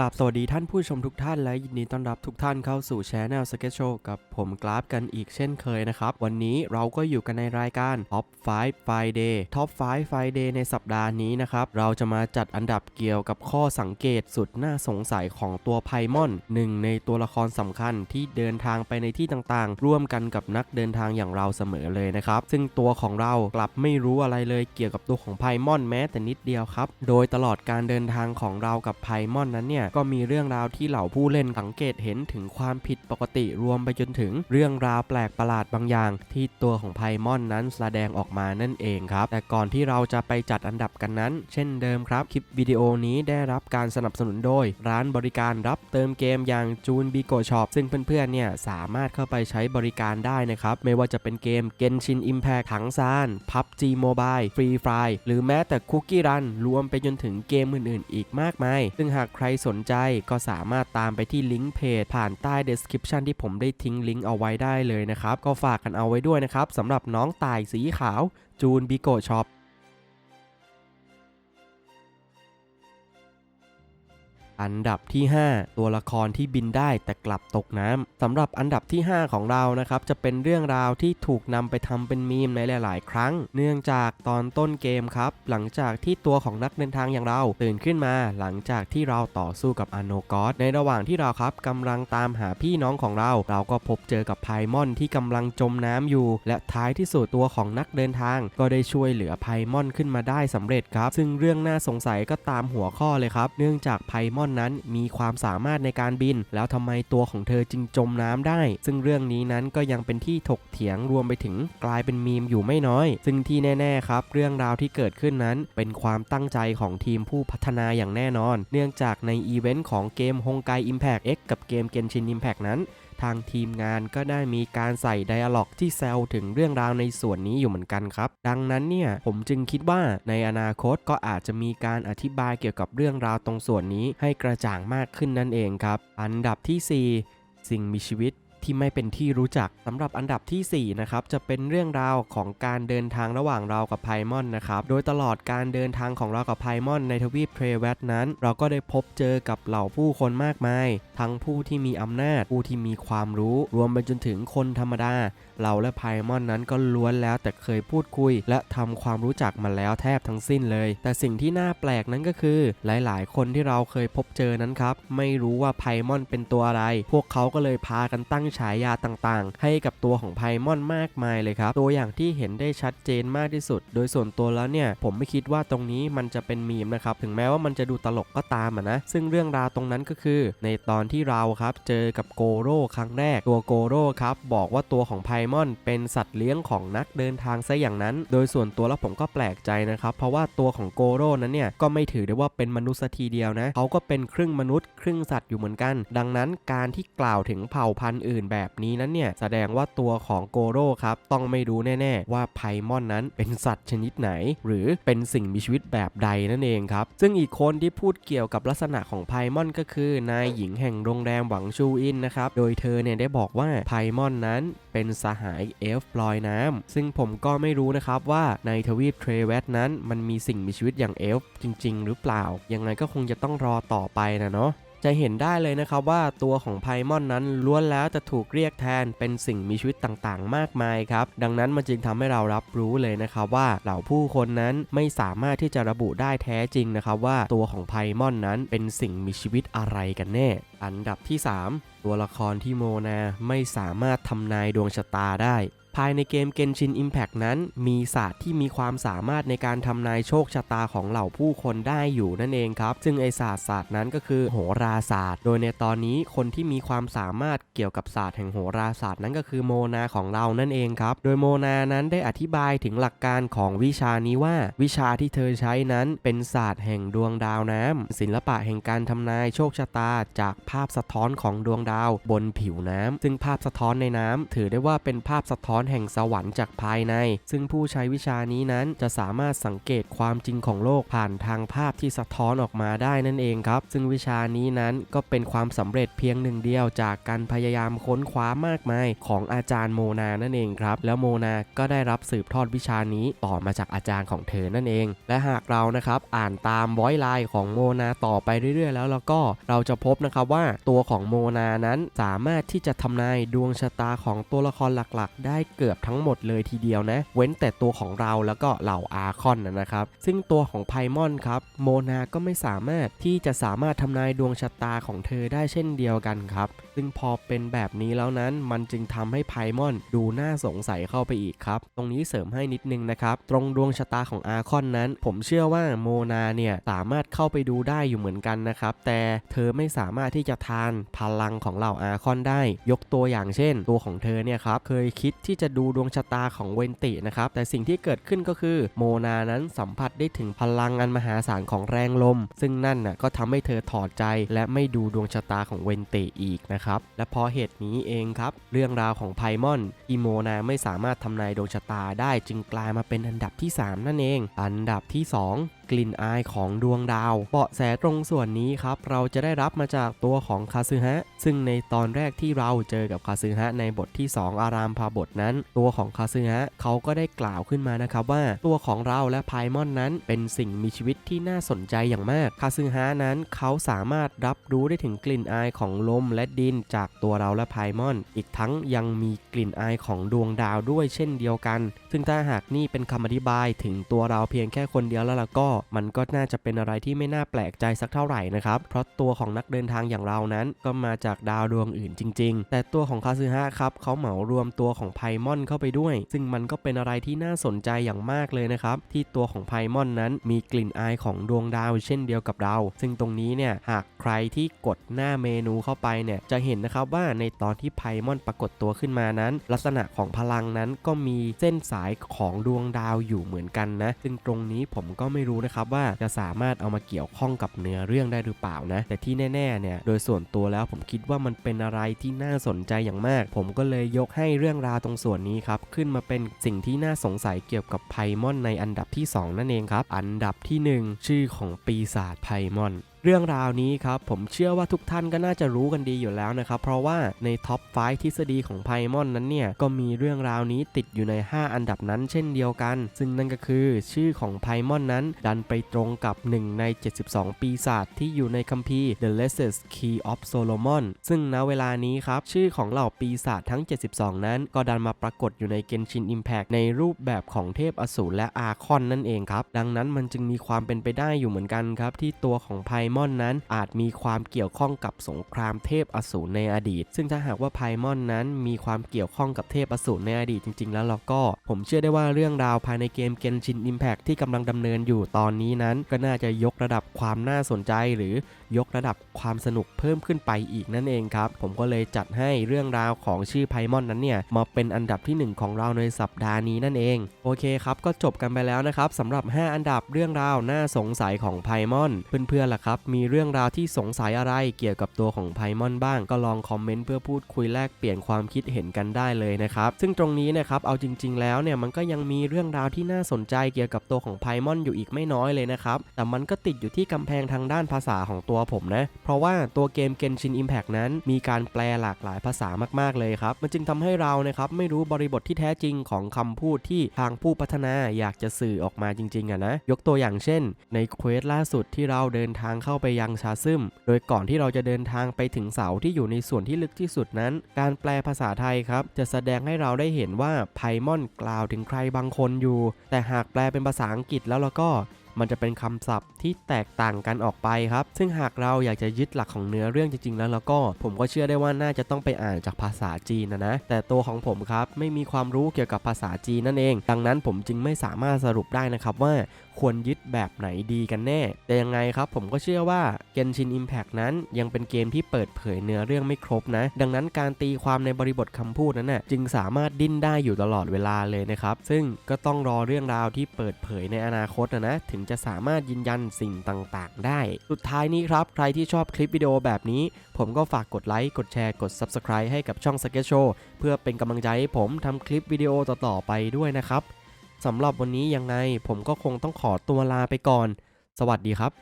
กราบสวัสดีท่านผู้ชมทุกท่านและยินดีต้อนรับทุกท่านเข้าสู่ช anel s k e t c h o กับผมกราฟกันอีกเช่นเคยนะครับ วันนี้เราก็อยู่กันในรายการ Top 5 Friday Top 5 Friday ในสัปดาห์นี้นะครับ เราจะมาจัดอันดับเกี่ยวกับข้อสังเกตสุดน่าสงสัยของตัวไพมอนหนึ่งในตัวละครสำคัญที่เดินทางไปในที่ต่างๆ ร่วมกันกับนักเดินทางอย่างเราเสมอเลยนะครับ ซึ่งตัวของเรากลับไม่รู้อะไรเลยเกี่ยวกับตัวของไพมอนแม้แต่นิดเดียวครับโดยตลอดการเดินทางของเรากับไพมอนนั้นเนี่ยก็มีเรื่องราวที่เหล่าผู้เล่นสังเกตเห็นถึงความผิดปกติรวมไปจนถึงเรื่องราวแปลกประหลาดบางอย่าง ที่ตัวของไพมอนนั้นแสดงออกมานั่นเองครับ แต่ก่อนที่เราจะไปจัดอันดับกันนั้น เช่นเดิมครับ คลิปวิดีโอนี้ได้รับการสนับสนุนโดย ร้านบริการรับเติมเกมอย่างจูนบิโกช็อปซึ่งเพื่อนๆเนี่ยสามารถเข้าไปใช้บริการได้นะครับ ไม่ว่าจะเป็นเกม Genshin Impact ถังซาน PUBG Mobile Free Fire หรือแม้แต่ Cookie Run รวมไปจนถึงเกมอื่นๆ อีกมากมาย ซึ่งหากใครสนใจก็สามารถตามไปที่ลิงก์เพจผ่านใต้ description ที่ผมได้ทิ้งลิงก์เอาไว้ได้เลยนะครับ ก็ฝากกันเอาไว้ด้วยนะครับสำหรับน้องตายสีขาวจูนบิโกช็อปอันดับที่ 5 ตัวละครที่บินได้แต่กลับตกน้ำ สำหรับอันดับที่ 5 ของเรานะครับจะเป็นเรื่องราวที่ถูกนำไปทำเป็นมีมในหลาย ๆ ครั้ง เนื่องจากตอนต้นเกมครับ หลังจากที่ตัวของนักเดินทางอย่างเราตื่นขึ้นมา หลังจากที่เราต่อสู้กับอโนกอสในระหว่างที่เราครับกำลังตามหาพี่น้องของเรา เราก็พบเจอกับไพมอนที่กำลังจมน้ำอยู่ และท้ายที่สุดตัวของนักเดินทาง ก็ได้ช่วยเหลือไพมอนขึ้นมาได้สำเร็จครับ ซึ่งเรื่องน่าสงสัยก็ตามหัวข้อเลยครับ เนื่องจากไพมอนนั้นมีความสามารถในการบิน แล้วทำไมตัวของเธอจึงจมน้ำได้ ซึ่งเรื่องนี้นั้นก็ยังเป็นที่ถกเถียงรวมไปถึงกลายเป็นมีมอยู่ไม่น้อย ซึ่งที่แน่ๆครับ เรื่องราวที่เกิดขึ้นนั้นเป็นความตั้งใจของทีมผู้พัฒนาอย่างแน่นอน เนื่องจากในอีเวนต์ของเกม Honkai Impact X กับเกม Genshin Impact นั้นทางทีมงานก็ได้มีการใส่ไดอะล็อกที่แซวถึงเรื่องราวในส่วนนี้อยู่เหมือนกันครับ ดังนั้นเนี่ยผมจึงคิดว่าในอนาคตก็อาจจะมีการอธิบายเกี่ยวกับเรื่องราวตรงส่วนนี้ให้กระจ่างมากขึ้นนั่นเองครับ อันดับทีสี่4 สิ่งมีชีวิต ที่ไม่เป็นที่รู้จักสำหรับอันดับทีสี่ 4 นะครับ จะเป็นเรื่องราวของการเดินทางระหว่างเรากับไพมอนนะครับ โดยตลอดการเดินทางของเรากับไพมอนในทวีปเทรเวตนั้น เราก็ได้พบเจอกับเหล่าผู้คนมากมาย ทั้งผู้ที่มีอำนาจ ผู้ที่มีความรู้ รวมไปจนถึงคนธรรมดา เราและไพมอนนั้นก็ล้วนแล้วแต่เคยพูดคุย และทำความรู้จักมาแล้วแทบทั้งสิ้นเลย แต่สิ่งที่น่าแปลกนั้นก็คือ หลาย ๆ คนที่เราเคยพบเจอนั้นครับ ไม่รู้ว่าไพมอนเป็นตัวอะไร พวกเขาก็เลยพากันตั้งฉายาต่างๆ ให้กับตัวของไพมอนมากมายเลยครับ ตัวอย่างที่เห็นได้ชัดเจนมากที่สุด โดยส่วนตัวแล้วเนี่ย ผมไม่คิดว่าตรงนี้มันจะเป็นมีมนะครับ ถึงแม้ว่ามันจะดูตลกก็ตามะนะ ซึ่งเรื่องราวตรงนั้นก็คือ ในตอนที่เราครับ เจอกับโกโร่ครั้งแรก ตัวโกโร่ครับ บอกว่าตัวของไพมอนเป็นสัตว์เลี้ยงของนักเดินทางซะอย่างนั้น โดยส่วนตัวแล้วผมก็แปลกใจนะครับ เพราะว่าตัวของโกโร่นั้นเนี่ย ก็ไม่ถือได้ว่าเป็นมนุษย์ทีเดียวนะ เขาก็เป็นครึ่งมนุษย์ครึ่งสัตว์อยู่เหมือนกัน ดังนั้นการที่กล่าวถึงเผ่าพันธุ์อื่นแบบนี้นั้นเนี่ยแสดงว่าตัวของโกโร่ครับต้องไม่รู้แน่ๆ ว่าไพมอนนั้นเป็นสัตว์ชนิดไหน หรือเป็นสิ่งมีชีวิตแบบใดนั่นเองครับ ซึ่งอีกคนที่พูดเกี่ยวกับลักษณะของไพมอนก็คือนายหญิงแห่งโรงแรมหวังชูอินนะครับ โดยเธอเนี่ยได้บอกว่าไพมอนนั้นเป็นสหายเอลฟ์ลอยน้ำซึ่งผมก็ไม่รู้นะครับว่าในทวีปเทรเวตนั้นมันมีสิ่งมีชีวิตอย่างเอลฟ์จริง ๆ หรือเปล่า ยังไงก็คงจะต้องรอต่อไปนะเนาะ จะเห็นได้เลยนะครับว่าตัวของไพมอนนั้นล้วนแล้วจะถูกเรียกแทนเป็นสิ่งมีชีวิตต่างๆ มากมายครับ ดังนั้นมันจึงทำให้เรารับรู้เลยนะครับว่าเหล่าผู้คนนั้นไม่สามารถที่จะระบุได้แท้จริงนะครับว่าตัวของไพมอนนั้นเป็นสิ่งมีชีวิตอะไรกันแน่ อันดับที่ 3 ตัวละครที่โมนาไม่สามารถทำนายดวงชะตาได้ ภายในเกม Genshin Impact นั้นมีศาสตร์ที่มีความสามารถในการทำนายโชคชะตาของเหล่าผู้คนได้อยู่นั่นเองครับ ซึ่งไอศาสตร์ศาสตร์นั้นก็คือโหราศาสตร์ โดยในตอนนี้คนที่มีความสามารถเกี่ยวกับศาสตร์แห่งโหราศาสตร์นั้นก็คือโมนาของเรานั่นเองครับ โดยโมนานั้นได้อธิบายถึงหลักการของวิชานี้ว่า วิชาที่เธอใช้นั้นเป็นศาสตร์แห่งดวงดาวน้ำศิลปะแห่งการทำนายโชคชะตา จากภาพสะท้อนของดวงดาว บนผิวน้ำซึ่งภาพสะท้อนในน้ำถือได้ว่าเป็นภาพสะท้อนอนแห่งสวรรค์จากภายใน ซึ่งผู้ใช้วิชานี้นั้นจะสามารถสังเกตความจริงของโลกผ่านทางภาพที่สะท้อนออกมาได้นั่นเองครับ ซึ่งวิชานี้นั้นก็เป็นความสำเร็จเพียงหนึ่งเดียวจากการพยายามค้นคว้ามากมายของอาจารย์โมนานั่นเองครับ แล้วโมนาก็ได้รับสืบทอดวิชานี้ต่อมาจากอาจารย์ของเธอนั่นเอง และหากเรานะครับอ่านตามไวไลน์ของโมนาต่อไปเรื่อยๆ แล้วแล้วก็เราจะพบนะครับว่าตัวของโมนานั้นสามารถที่จะทำนายดวงชะตาของตัวละครหลักๆ ได้เกือบทั้งหมดเลยทีเดียวนะ เว้นแต่ตัวของเราแล้วก็เหล่าอาคอนนะนะครับ ซึ่งตัวของไพมอนครับ โมนาก็ไม่สามารถที่จะสามารถทำนายดวงชะตาของเธอได้เช่นเดียวกันครับ ซึ่งพอเป็นแบบนี้แล้วนั้นมันจึงทำให้ไพมอนดูน่าสงสัยเข้าไปอีกครับ ตรงนี้เสริมให้นิดนึงนะครับ ตรงดวงชะตาของอาคอนนั้น ผมเชื่อว่าโมนาเนี่ยสามารถเข้าไปดูได้อยู่เหมือนกันนะครับ แต่เธอไม่สามารถที่จะทานพลังของเหล่าอาคอนได้ ยกตัวอย่างเช่น ตัวของเธอเนี่ยครับเคยคิดที่จะดูดวงชะตาของเวนตินะครับ แต่สิ่งที่เกิดขึ้นก็คือโมนานั้นสัมผัสได้ถึงพลังอันมหาศาลของแรงลม ซึ่งนั่นน่ะก็ทำให้เธอถอดใจและไม่ดูดวงชะตาของเวนติอีกนะครับและเพราะเหตุนี้เองครับ เรื่องราวของไพมอนอิโมนาไม่สามารถทำนายดวงชะตาได้จึงกลายมาเป็นอันดับที่ 3 นั่นเอง อันดับที่ 2 กลิ่นอายของดวงดาว เบาะแสตรงส่วนนี้ครับเราจะได้รับมาจากตัวของคาซึฮะซึ่งในตอนแรกที่เราเจอกับคาซึฮะในบทที่ 2 อารามพาบทนั้น ตัวของคาซึฮะเขาก็ได้กล่าวขึ้นมานะครับว่าตัวของเราและไพมอนนั้นเป็นสิ่งมีชีวิตที่น่าสนใจอย่างมากคาซึฮะนั้นเขาสามารถรับรู้ได้ถึงกลิ่นอายของลมและดินจากตัวเราและไพมอน อีกทั้งยังมีกลิ่นอายของดวงดาวด้วยเช่นเดียวกัน ซึ่งถ้าหากนี่เป็นคำอธิบายถึงตัวเราเพียงแค่คนเดียวแล้วล่ะก็มันก็น่าจะเป็นอะไรที่ไม่น่าแปลกใจสักเท่าไหร่นะครับ เพราะตัวของนักเดินทางอย่างเรานั้นก็มาจากดาวดวงอื่นจริง ๆ แต่ตัวของคาซึฮะครับเขาเหมารวมตัวของไพมอนเข้าไปด้วย ซึ่งมันก็เป็นอะไรที่น่าสนใจอย่างมากเลยนะครับ ที่ตัวของไพมอนนั้นมีกลิ่นอายของดวงดาวเช่นเดียวกับเรา ซึ่งตรงนี้เนี่ยหากใครที่กดหน้าเมนูเข้าไปเนี่ยจะเห็นนะครับว่าในตอนที่ไพมอนปรากฏตัวขึ้นมานั้น ลักษณะของพลังนั้นก็มีเส้นสายของดวงดาวอยู่เหมือนกันนะ ซึ่งตรงนี้ผมก็ไม่รู้นะครับว่าจะสามารถเอามาเกี่ยวข้องกับเนื้อเรื่องได้หรือเปล่านะ แต่ที่แน่ๆเนี่ยโดยส่วนตัวแล้วผมคิดว่ามันเป็นอะไรที่น่าสนใจอย่างมาก ผมก็เลยยกให้เรื่องราวตรงส่วนนี้ครับขึ้นมาเป็นสิ่งที่น่าสงสัยเกี่ยวกับไพมอนในอันดับที่ 2 นั่นเองครับอันดับที่ 1 ชื่อของปีศาจไพมอน เรื่องราวนี้ครับผมเชื่อว่าทุกท่านก็น่าจะรู้กันดีอยู่แล้วนะครับ เพราะว่าในท็อป 5 ทฤษฎีของไพมอนนั้นเนี่ยก็มีเรื่องราวนี้ติดอยู่ใน 5 อันดับนั้นเช่นเดียวกัน ซึ่งนั่นก็คือชื่อของไพมอนนั้น ดันไปตรงกับ 1 ใน 72 ปีศาจที่อยู่ในคัมภีร์ The Lesser Key of Solomon ซึ่งณเวลานี้ครับ ชื่อของเหล่าปีศาจทั้ง 72 นั้น ก็ดันมาปรากฏอยู่ใน Genshin Impact ในรูปแบบของเทพอสูรและอาคอนนั่นเองครับดังนั้นมันจึงมีความเป็นไปได้อยู่เหมือนกันครับที่ตัวของไพมอนนั้นอาจมีความเกี่ยวข้องกับสงครามเทพอสูรในอดีต ซึ่งถ้าหากว่าไพมอนนั้นมีความเกี่ยวข้องกับเทพอสูรในอดีตจริง ๆ แล้วเราก็ ผมเชื่อได้ว่าเรื่องราวภายในเกม Genshin Impact ที่กำลังดำเนินอยู่ตอนนี้นั้น ก็น่าจะยกระดับความน่าสนใจ หรือยกระดับความสนุกเพิ่มขึ้นไปอีกนั่นเองครับผมก็เลยจัดให้เรื่องราวของชื่อไพมอนนั้นเนี่ยมาเป็นอันดับที่ 1 ของเราในสัปดาห์นี้นั่นเองโอเคครับก็จบกันไปแล้วนะครับสำหรับ 5 อันดับเรื่องราวน่าสงสัยของไพมอนเพื่อนๆล่ะครับมีเรื่องราวที่สงสัยอะไรเกี่ยวกับตัวของไพมอนบ้าง ก็ลองคอมเมนต์เพื่อพูดคุยแลกเปลี่ยนความคิดเห็นกันได้เลยนะครับ ซึ่งตรงนี้นะครับเอาจริง ๆ แล้วเนี่ยมันก็ยังมีเรื่องราวที่น่าสนใจเกี่ยวกับตัวของไพมอนอยู่อีกไม่น้อยเลยนะครับแต่มันก็ติดอยู่ที่กำแพงทางด้านภาษาของตัวผมนะเพราะว่าตัวเกม Genshin Impact นั้น มีการแปลหลากหลายภาษามากๆเลยครับมันจึงทำให้เรานะครับไม่รู้บริบทที่แท้จริงของคำพูดที่ทางผู้พัฒนาอยากจะสื่อออกมาจริงๆอะนะยกตัวอย่างเช่น ในเควสล่าสุดที่เราเดินทางเข้าข้าไปยังชาซึม โดยก่อนที่เราจะเดินทางไปถึงเสาที่อยู่ในส่วนที่ลึกที่สุดนั้น การแปลภาษาไทยครับ จะแสดงให้เราได้เห็นว่าไพมอนกล่าวถึงใครบางคนอยู่ แต่หากแปลเป็นภาษาอังกฤษแล้วแล้วก็มันจะเป็นคำศัพท์ที่แตกต่างกันออกไปครับ ซึ่งหากเราอยากจะยึดหลักของเนื้อเรื่องจริง ๆ แล้วแล้วก็ ผมก็เชื่อได้ว่าน่าจะต้องไปอ่านจากภาษาจีนนะนะ แต่ตัวของผมครับไม่มีความรู้เกี่ยวกับภาษาจีนนั่นเอง ดังนั้นผมจึงไม่สามารถสรุปได้นะครับว่า ควรยึดแบบไหนดีกันแน่ แต่ยังไงครับผมก็เชื่อว่า Genshin Impact นั้นยังเป็นเกมที่เปิดเผยเนื้อเรื่องไม่ครบนะ ดังนั้นการตีความในบริบทคำพูดนั้นน่ะจึงสามารถดิ้นได้อยู่ตลอดเวลาเลยนะครับ ซึ่งก็ต้องรอเรื่องราวที่เปิดเผยในอนาคตนะนะถึงจะสามารถยืนยันสิ่งต่างๆ ได้ สุดท้ายนี้ครับ ใครที่ชอบคลิปวิดีโอแบบนี้ ผมก็ฝากกดไลค์กดแชร์กด Subscribe ให้กับช่อง s k e t Show เพื่อเป็นกำลังใจให้ผมทำคลิปวิดีโอต่อๆไปด้วยนะครับ สำหรับวันนี้ยังไงผมก็คงต้องขอตัวลาไปก่อน สวัสดีครับ